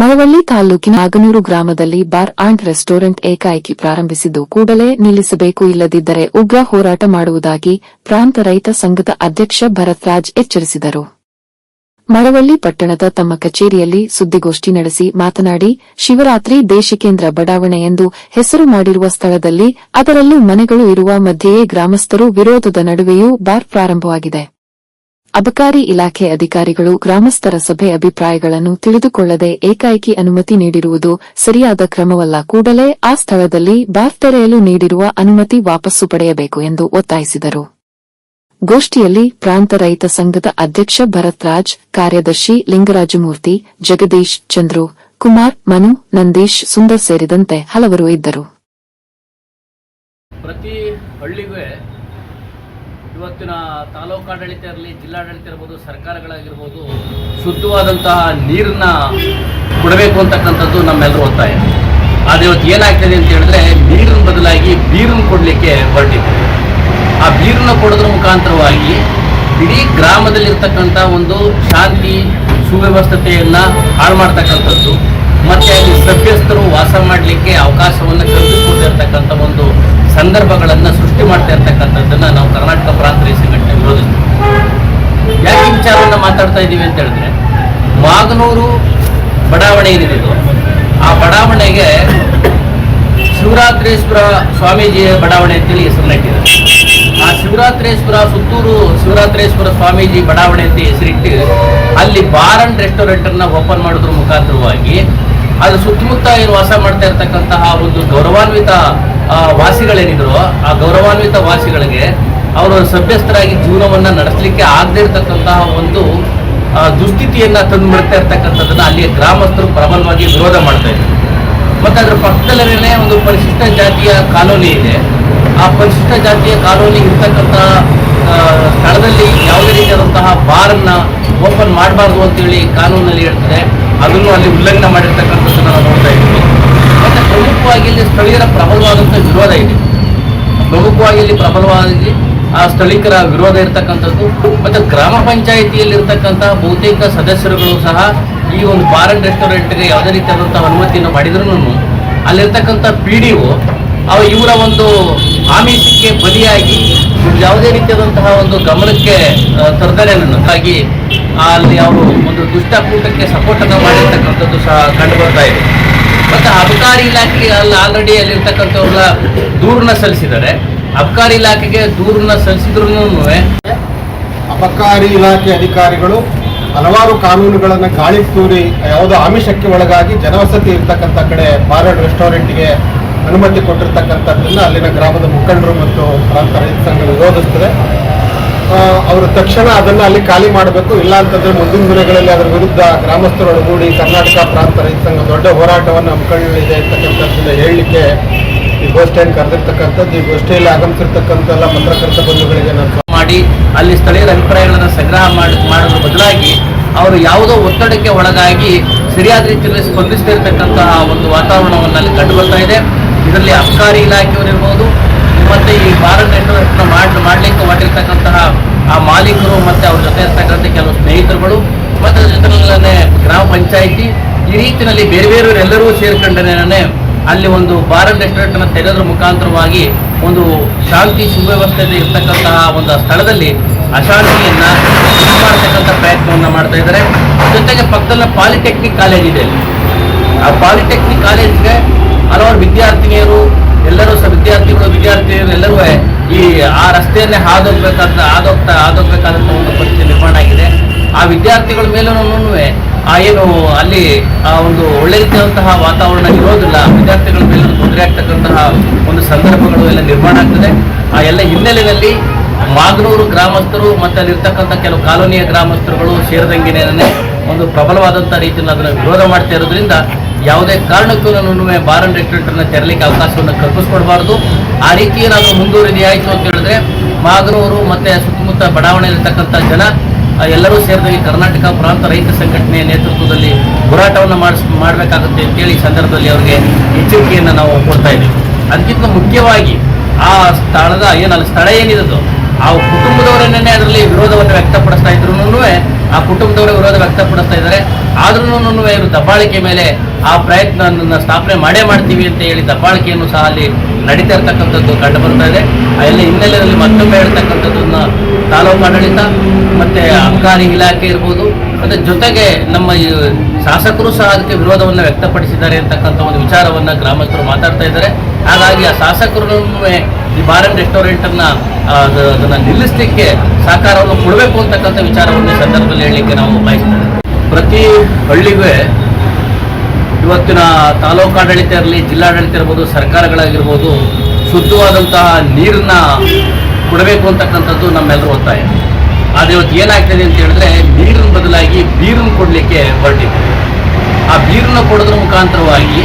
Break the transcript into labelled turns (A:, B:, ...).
A: ತಾಲೂಕಿನ ಆಗನೂರು ಗ್ರಾಮದಲ್ಲಿ bar and restaurant ಏಕಾಏಕಿ ಪ್ರಾರಂಭಿಸಿದ್ದು ಕೂಡಲೇ ನಿಲ್ಲಿಸಬೇಕು ಇಲ್ಲದಿದ್ದರೆ ಉಗ್ರ ಹೋರಾಟ ಮಾಡುವುದಾಗಿ ಪ್ರಾಂತ ರೈತ ಸಂಘದ ಅಧ್ಯಕ್ಷ ಭರತ್ರಾಜ್ ಎಚ್ಚರಿಸಿದರು. ಮಳವಳ್ಳಿ ಪಟ್ಟಣದ ತಮ್ಮ ಕಚೇರಿಯಲ್ಲಿ ಸುದ್ದಿಗೋಷ್ಠಿ ನಡೆಸಿ ಮಾತನಾಡಿ, ಶಿವರಾತ್ರಿ ದೇಶಿಕೇಂದ್ರ ಬಡಾವಣೆ ಎಂದು ಹೆಸರು ಮಾಡಿರುವ ಸ್ಥಳದಲ್ಲಿ ಅದರಲ್ಲೂ ಮನೆಗಳು ಇರುವ ಮಧ್ಯೆಯೇ ಗ್ರಾಮಸ್ಥರು ವಿರೋಧದ ನಡುವೆಯೂ ಬಾರ್ ಪ್ರಾರಂಭವಾಗಿದೆ. ಅಬಕಾರಿ ಇಲಾಖೆ ಅಧಿಕಾರಿಗಳು ಗ್ರಾಮಸ್ಥರ ಸಭೆ ಅಭಿಪ್ರಾಯಗಳನ್ನು ತಿಳಿದುಕೊಳ್ಳದೆ ಏಕಾಏಕಿ ಅನುಮತಿ ನೀಡಿರುವುದು ಸರಿಯಾದ ಕ್ರಮವಲ್ಲ. ಕೂಡಲೇ ಆ ಸ್ಥಳದಲ್ಲಿ ಬಾರ್ ತೆರೆಯಲು ನೀಡಿರುವ ಅನುಮತಿ ವಾಪಸ್ಸು ಪಡೆಯಬೇಕು ಎಂದು ಒತ್ತಾಯಿಸಿದರು. ಗೋಷ್ಠಿಯಲ್ಲಿ ಪ್ರಾಂತ ರೈತ ಸಂಘದ ಅಧ್ಯಕ್ಷ ಭರತ್ ರಾಜ್ ಕಾರ್ಯದರ್ಶಿ ಲಿಂಗರಾಜಮೂರ್ತಿ, ಜಗದೀಶ್ ಚಂದ್ರು, ಕುಮಾರ್, ಮನು, ನಂದೀಶ್, ಸುಂದರ್ ಸೇರಿದಂತೆ ಹಲವರು ಇದ್ದರು.
B: ಪ್ರತಿ ಹಳ್ಳಿಗೂ ಇವತ್ತಿನ ತಾಲೂಕಾಡಳಿತ ಇರಲಿ, ಜಿಲ್ಲಾಡಳಿತ ಇರ್ಬೋದು, ಸರ್ಕಾರಗಳಾಗಿರ್ಬೋದು, ಶುದ್ಧವಾದಂತಹ ನೀರನ್ನ ಕೊಡಬೇಕು ಅಂತಕ್ಕಂಥದ್ದು ನಮ್ಮೆಲ್ಲರೂ ಒತ್ತಾಯ. ಆದರೆ ಇವತ್ತು ಏನಾಗ್ತದೆ ಅಂತ ಹೇಳಿದ್ರೆ, ನೀರಿನ ಬದಲಾಗಿ ಬೀರನ್ನು ಕೊಡಲಿಕ್ಕೆ ಹೊರಟಿದ್ದೀವಿ ಆ ಬೀರನ್ನು ಕೊಡೋದ್ರ ಮುಖಾಂತರವಾಗಿ ಇಡೀ ಗ್ರಾಮದಲ್ಲಿರ್ತಕ್ಕಂಥ ಒಂದು ಶಾಂತಿ ಸುವ್ಯವಸ್ಥತೆಯನ್ನು ಹಾಳು ಮಾಡ್ತಕ್ಕಂಥದ್ದು ಮತ್ತೆ ಅಲ್ಲಿ ಸಭ್ಯಸ್ಥರು ವಾಸ ಮಾಡಲಿಕ್ಕೆ ಅವಕಾಶವನ್ನು ಕಲ್ಪಿಸಿಕೊಂಡಿರ್ತಕ್ಕಂಥ ಒಂದು ಸಂದರ್ಭಗಳನ್ನು ಸೃಷ್ಟಿ ಮಾಡ್ತಾ ಇರ್ತಕ್ಕಂಥದ್ದನ್ನು ನಾವು ಕರ್ನಾಟಕ ಪ್ರಾಂತ ರೈತ ಸಂಘಟನೆ ವಿರೋಧಿಸ್ತೀವಿ ಯಾಕೆ ವಿಚಾರವನ್ನ ಮಾತಾಡ್ತಾ ಇದ್ದೀವಿ ಅಂತ ಹೇಳಿದ್ರೆ, ಮಾಗನೂರು ಬಡಾವಣೆ ಏನಿದೆ ಆ ಬಡಾವಣೆಗೆ ಶಿವರಾತ್ರೇಶ್ವರ ಸ್ವಾಮೀಜಿಯ ಬಡಾವಣೆ ಅಂತೇಳಿ ಹೆಸರನ್ನಿಟ್ಟಿದ್ದಾರೆ ಆ ಶಿವರಾತ್ರೇಶ್ವರ ಸುತ್ತೂರು ಶಿವರಾತ್ರೇಶ್ವರ ಸ್ವಾಮೀಜಿ ಬಡಾವಣೆ ಅಂತ ಹೆಸರಿಟ್ಟು ಅಲ್ಲಿ ಬಾರ್ ಅಂಡ್ ರೆಸ್ಟೋರೆಂಟ್ ಅನ್ನ ಓಪನ್ ಮಾಡೋದ್ರ ಮುಖಾಂತರವಾಗಿ. ಅದು ಸುತ್ತಮುತ್ತ ಏನು ವಾಸ ಮಾಡ್ತಾ ಇರ್ತಕ್ಕಂತಹ ಒಂದು ಗೌರವಾನ್ವಿತ ವಾಸಿಗಳೇನಿದ್ರು, ಆ ಗೌರವಾನ್ವಿತ ವಾಸಿಗಳಿಗೆ ಅವರು ಸಭ್ಯಸ್ಥರಾಗಿ ಜೀವನವನ್ನ ನಡೆಸಲಿಕ್ಕೆ ಆಗದೇ ಇರತಕ್ಕಂತಹ ಒಂದು ದುಸ್ಥಿತಿಯನ್ನ ತಂದು ಮಾಡ್ತಾ ಇರ್ತಕ್ಕಂಥದ್ದನ್ನ ಅಲ್ಲಿಯ ಗ್ರಾಮಸ್ಥರು ಪ್ರಬಲವಾಗಿ ವಿರೋಧ ಮಾಡ್ತಾ ಇದ್ದಾರೆ ಮತ್ತೆ ಅದರ ಪಕ್ಕದಲ್ಲೇ ಒಂದು ಪರಿಶಿಷ್ಟ ಜಾತಿಯ ಕಾಲೋನಿ ಇದೆ. ಆ ಪರಿಶಿಷ್ಟ ಜಾತಿಯ ಕಾಲೋನಿ ಇರ್ತಕ್ಕಂಥ ಸ್ಥಳದಲ್ಲಿ ಯಾವುದೇ ರೀತಿಯಾದಂತಹ ಬಾರನ್ನು ಓಪನ್ ಮಾಡಬಾರ್ದು ಅಂತೇಳಿ ಕಾನೂನಲ್ಲಿ ಹೇಳ್ತಾರೆ. ಅದನ್ನು ಅಲ್ಲಿ ಉಲ್ಲಂಘನೆ ಮಾಡಿರ್ತಕ್ಕಂಥದ್ದನ್ನು ನಾವು ನೋಡ್ತಾ ಇದ್ದೀವಿ. ಮತ್ತು ಪ್ರಮುಖವಾಗಿ ಇಲ್ಲಿ ಸ್ಥಳೀಯರ ಪ್ರಬಲವಾದಂಥ ವಿರೋಧ ಇದೆ. ಪ್ರಮುಖವಾಗಿ ಇಲ್ಲಿ ಪ್ರಬಲವಾಗಿ ಆ ಸ್ಥಳೀಕರ ವಿರೋಧ ಇರತಕ್ಕಂಥದ್ದು. ಮತ್ತೆ ಗ್ರಾಮ ಪಂಚಾಯಿತಿಯಲ್ಲಿರ್ತಕ್ಕಂಥ ಬಹುತೇಕ ಸದಸ್ಯರುಗಳು ಸಹ ಈ ಒಂದು ಬಾರ್ ರೆಸ್ಟೋರೆಂಟ್ಗೆ ಯಾವುದೇ ರೀತಿಯಾದಂಥ ಅನುಮತಿಯನ್ನು ಮಾಡಿದ್ರು ಅಲ್ಲಿರ್ತಕ್ಕಂಥ ಪಿ ಡಿ ಒ, ಅವ ಇವರ ಒಂದು ಆಮಿಷಕ್ಕೆ ಬಲಿಯಾಗಿ ಯಾವುದೇ ರೀತಿಯಾದಂತಹ ಒಂದು ಗಮನಕ್ಕೆ ತರ್ತಾರೆ ಅನ್ನೋದಾಗಿ ಅಲ್ಲಿ ಅವರು ಒಂದು ದುಷ್ಟಕೂಟಕ್ಕೆ ಸಪೋರ್ಟ್ ಅನ್ನು ಮಾಡಿರ್ತಕ್ಕಂಥದ್ದು ಸಹ ಕಂಡು ಬರ್ತಾ ಇದೆ. ಮತ್ತು ಅಬಕಾರಿ ಇಲಾಖೆ ಅಲ್ಲಿ ಆಲ್ರೆಡಿ ಅಲ್ಲಿರ್ತಕ್ಕಂಥವ್ರ ದೂರನ್ನ ಸಲ್ಲಿಸಿದ್ದಾರೆ. ಅಬಕಾರಿ ಇಲಾಖೆಗೆ ದೂರನ್ನ ಸಲ್ಲಿಸಿದ್ರು
C: ಅಬಕಾರಿ ಇಲಾಖೆ ಅಧಿಕಾರಿಗಳು ಹಲವಾರು ಕಾನೂನುಗಳನ್ನು ಗಾಳಿ ತೂರಿ, ಯಾವುದೋ ಆಮಿಷಕ್ಕೆ ಒಳಗಾಗಿ ಜನವಸತಿ ಇರ್ತಕ್ಕಂಥ ಕಡೆ ಬಾರ್ ಅಂಡ್ ರೆಸ್ಟೋರೆಂಟ್ಗೆ ಅನುಮತಿ ಕೊಟ್ಟಿರ್ತಕ್ಕಂಥದ್ದನ್ನು ಅಲ್ಲಿನ ಗ್ರಾಮದ ಮುಖಂಡರು ಮತ್ತು ಪ್ರಾಂತ ರೈತ ಸಂಘ ವಿರೋಧಿಸ್ತದೆ. ಅವರು ತಕ್ಷಣ ಅದನ್ನು ಅಲ್ಲಿ ಖಾಲಿ ಮಾಡಬೇಕು. ಇಲ್ಲ ಅಂತಂದ್ರೆ ಮುಂದಿನ ದಿನಗಳಲ್ಲಿ ಅದರ ವಿರುದ್ಧ ಗ್ರಾಮಸ್ಥರೊಳಗೂಡಿ ಕರ್ನಾಟಕ ಪ್ರಾಂತ ರೈತ ಸಂಘ ದೊಡ್ಡ ಹೋರಾಟವನ್ನು ಹಮ್ಮಿಕೊಳ್ಳಲಿದೆ ಅಂತಕ್ಕಂಥದ್ದನ್ನ ಹೇಳಲಿಕ್ಕೆ ಈ ಗೋಷ್ಠಿಯನ್ನು ಕರೆದಿರ್ತಕ್ಕಂಥದ್ದು. ಈ ಗೋಷ್ಠಿಯಲ್ಲಿ ಆಗಮಿಸಿರ್ತಕ್ಕಂಥ ಎಲ್ಲ ಪತ್ರಕರ್ತ ಬಂಧುಗಳಿಗೆ ನಾನು
B: ಮಾಡಿ ಅಲ್ಲಿ ಸ್ಥಳೀಯರ ಅಭಿಪ್ರಾಯಗಳನ್ನು ಸಂಗ್ರಹ ಮಾಡಿ, ಮಾಡೋದ್ರ ಬದಲಾಗಿ ಅವರು ಯಾವುದೋ ಒತ್ತಡಕ್ಕೆ ಒಳಗಾಗಿ ಸರಿಯಾದ ರೀತಿಯಲ್ಲಿ ಸ್ಪಂದಿಸ್ತಿರ್ತಕ್ಕಂತಹ ಒಂದು ವಾತಾವರಣವನ್ನು ಅಲ್ಲಿ ಕಂಡು ಬರ್ತಾ ಇದೆ. ಇದರಲ್ಲಿ ಅಬಕಾರಿ ಇಲಾಖೆಯವರಿರ್ಬೋದು ಮತ್ತೆ ಈ ಭಾರತ್ ನೆಟ್ವರ್ಕ್ನ ಮಾಡಿ, ಮಾಡಲಿಕ್ಕೆ ಮಾಡಿರ್ತಕ್ಕಂತಹ ಆ ಮಾಲೀಕರು ಮತ್ತೆ ಅವ್ರ ಜೊತೆ ಇರ್ತಕ್ಕಂಥ ಕೆಲವು ಸ್ನೇಹಿತರುಗಳು, ಮತ್ತು ಅದ್ರ ಗ್ರಾಮ ಪಂಚಾಯಿತಿ, ಈ ರೀತಿಯಲ್ಲಿ ಬೇರೆ ಬೇರೆಯವರೆಲ್ಲರೂ ಸೇರ್ಕೊಂಡೇನೆ ಅಲ್ಲಿ ಒಂದು ಬಾರ್ ಅಂಡ್ ರೆಸ್ಟೋರೆಂಟ್ ಅನ್ನು ತೆರೆಯೋದ್ರ ಮುಖಾಂತರವಾಗಿ ಒಂದು ಶಾಂತಿ ಸುವ್ಯವಸ್ಥೆಯಲ್ಲಿ ಇರ್ತಕ್ಕಂತಹ ಒಂದು ಸ್ಥಳದಲ್ಲಿ ಅಶಾಂತಿಯನ್ನ ಮಾಡ್ತಕ್ಕಂಥ ಪ್ರಯತ್ನವನ್ನ ಮಾಡ್ತಾ ಇದ್ದಾರೆ. ಜೊತೆಗೆ ಪಕ್ಕದಲ್ಲ ಪಾಲಿಟೆಕ್ನಿಕ್ ಕಾಲೇಜ್ ಇದೆ. ಆ ಪಾಲಿಟೆಕ್ನಿಕ್ ಕಾಲೇಜ್ಗೆ ಹಲವಾರು ವಿದ್ಯಾರ್ಥಿನಿಯರು, ಎಲ್ಲರೂ ಸಹ ವಿದ್ಯಾರ್ಥಿಗಳು, ವಿದ್ಯಾರ್ಥಿನಿಯರು ಎಲ್ಲರೂ ಈ ಆ ರಸ್ತೆಯನ್ನೇ ಹಾದೋಗ್ಬೇಕಾದ, ಹಾದೋಗ್ತಾ, ಹಾದೋಗ್ಬೇಕಾದಂತಹ ಒಂದು ಪರಿಸ್ಥಿತಿ ನಿರ್ಮಾಣ ಆಗಿದೆ. ಆ ವಿದ್ಯಾರ್ಥಿಗಳ ಮೇಲೂ ಆ ಏನು ಅಲ್ಲಿ ಆ ಒಂದು ಒಳ್ಳೆ ರೀತಿಯಾದಂತಹ ವಾತಾವರಣ ಇರೋದಿಲ್ಲ, ವಿದ್ಯಾರ್ಥಿಗಳ ಮೇಲೆ ತೊಂದರೆ ಆಗ್ತಕ್ಕಂತಹ ಒಂದು ಸಂದರ್ಭಗಳು ಎಲ್ಲ ನಿರ್ಮಾಣ ಆಗ್ತದೆ. ಆ ಎಲ್ಲ ಹಿನ್ನೆಲೆಯಲ್ಲಿ ಮಾಗನೂರು ಗ್ರಾಮಸ್ಥರು ಮತ್ತೆ ಅಲ್ಲಿರ್ತಕ್ಕಂಥ ಕೆಲವು ಕಾಲೋನಿಯ ಗ್ರಾಮಸ್ಥರುಗಳು ಸೇರಿದಂಗೆನೇ ಒಂದು ಪ್ರಬಲವಾದಂಥ ರೀತಿಯಲ್ಲಿ ಅದನ್ನು ವಿರೋಧ ಮಾಡ್ತಾ ಇರೋದ್ರಿಂದ ಯಾವುದೇ ಕಾರಣಕ್ಕೂ ನಾನು ಬಾರ್ ಅಂಡ್ ರೆಸ್ಟೋರೆಂಟನ್ನು ತೆರಲಿಕ್ಕೆ ಅವಕಾಶವನ್ನು ಕಲ್ಪಿಸ್ಕೊಡ್ಬಾರ್ದು. ಆ ರೀತಿ ಏನಾದರೂ ಮುಂದುವರಿದೆಯಾಯಿತು ಅಂತ ಹೇಳಿದ್ರೆ ಮಾಗನೂರು ಮತ್ತೆ ಸುತ್ತಮುತ್ತ ಬಡಾವಣೆಯಲ್ಲಿರ್ತಕ್ಕಂಥ ಜನ ಎಲ್ಲರೂ ಸೇರಿದಂಗೆ ಕರ್ನಾಟಕ ಪ್ರಾಂತ ರೈತ ಸಂಘಟನೆಯ ನೇತೃತ್ವದಲ್ಲಿ ಹೋರಾಟವನ್ನು ಮಾಡಿಸ್, ಮಾಡಬೇಕಾಗುತ್ತೆ ಅಂತೇಳಿ ಈ ಸಂದರ್ಭದಲ್ಲಿ ಅವರಿಗೆ ಎಚ್ಚರಿಕೆಯನ್ನು ನಾವು ಕೊಡ್ತಾ ಇದ್ದೀವಿ. ಅದಕ್ಕಿಂತ ಮುಖ್ಯವಾಗಿ ಆ ಸ್ಥಳದ ಏನಲ್ಲಿ ಸ್ಥಳ ಏನಿದ್ದು ಆ ಕುಟುಂಬದವರನ್ನೇ ಅದರಲ್ಲಿ ವಿರೋಧವನ್ನು ವ್ಯಕ್ತಪಡಿಸ್ತಾ ಇದ್ರು ಆ ಕುಟುಂಬದವರೇ ವಿರೋಧ ವ್ಯಕ್ತಪಡಿಸ್ತಾ ಇದ್ದಾರೆ. ಆದ್ರೂ ಇವರು ದಬ್ಬಾಳಿಕೆ ಮೇಲೆ ಆ ಪ್ರಯತ್ನ ಸ್ಥಾಪನೆ ಮಾಡೇ ಮಾಡ್ತೀವಿ ಅಂತ ಹೇಳಿ ದಬ್ಬಾಳಿಕೆಯನ್ನು ಸಹ ಅಲ್ಲಿ ನಡೀತಾ ಇರ್ತಕ್ಕಂಥದ್ದು ಕಂಡು ಬರ್ತಾ ಇದೆ. ಅಲ್ಲಿ ಹಿನ್ನೆಲೆಯಲ್ಲಿ ಮತ್ತೊಮ್ಮೆ ಹೇಳ್ತಕ್ಕಂಥದ್ದನ್ನ ತಾಲೂಕು ಆಡಳಿತ ಮತ್ತೆ ಅಬಕಾರಿ ಇಲಾಖೆ ಇರ್ಬೋದು, ಮತ್ತೆ ಜೊತೆಗೆ ನಮ್ಮ ಈ ಶಾಸಕರು ಸಹ ಅದಕ್ಕೆ ವಿರೋಧವನ್ನು ವ್ಯಕ್ತಪಡಿಸಿದ್ದಾರೆ ಅಂತಕ್ಕಂಥ ಒಂದು ವಿಚಾರವನ್ನ ಗ್ರಾಮಸ್ಥರು ಮಾತಾಡ್ತಾ ಇದ್ದಾರೆ. ಹಾಗಾಗಿ ಆ ಶಾಸಕರು ಈ ಬಾರ್ ಅಂಡ್ ರೆಸ್ಟೋರೆಂಟ್ ಅನ್ನ ಅದನ್ನ ನಿಲ್ಲಿಸಲಿಕ್ಕೆ ಸಹಕಾರವನ್ನು ಕೊಡಬೇಕು ಅಂತಕ್ಕಂಥ ವಿಚಾರವನ್ನು ಸಂದರ್ಭದಲ್ಲಿ ಹೇಳಲಿಕ್ಕೆ ನಾವು ಬಯಸ್ತೇವೆ ಪ್ರತಿ ಹಳ್ಳಿಗೂ ಇವತ್ತಿನ ತಾಲೂಕಾಡಳಿತ ಇರಲಿ, ಜಿಲ್ಲಾಡಳಿತ ಇರ್ಬೋದು, ಸರ್ಕಾರಗಳಾಗಿರ್ಬೋದು, ಶುದ್ಧವಾದಂತಹ ನೀರನ್ನ ಕೊಡಬೇಕು ಅಂತಕ್ಕಂಥದ್ದು ನಮ್ಮೆಲ್ಲರೂ ಒತ್ತಾಯ. ಆದರೆ ಇವತ್ತು ಏನಾಗ್ತದೆ ಅಂತ ಹೇಳಿದ್ರೆ, ನೀರಿನ ಬದಲಾಗಿ ಬೀರನ್ನು ಕೊಡಲಿಕ್ಕೆ ಹೊರಟಿದೆ ಆ ಬೀರನ್ನು ಕೊಡೋದ್ರ ಮುಖಾಂತರವಾಗಿ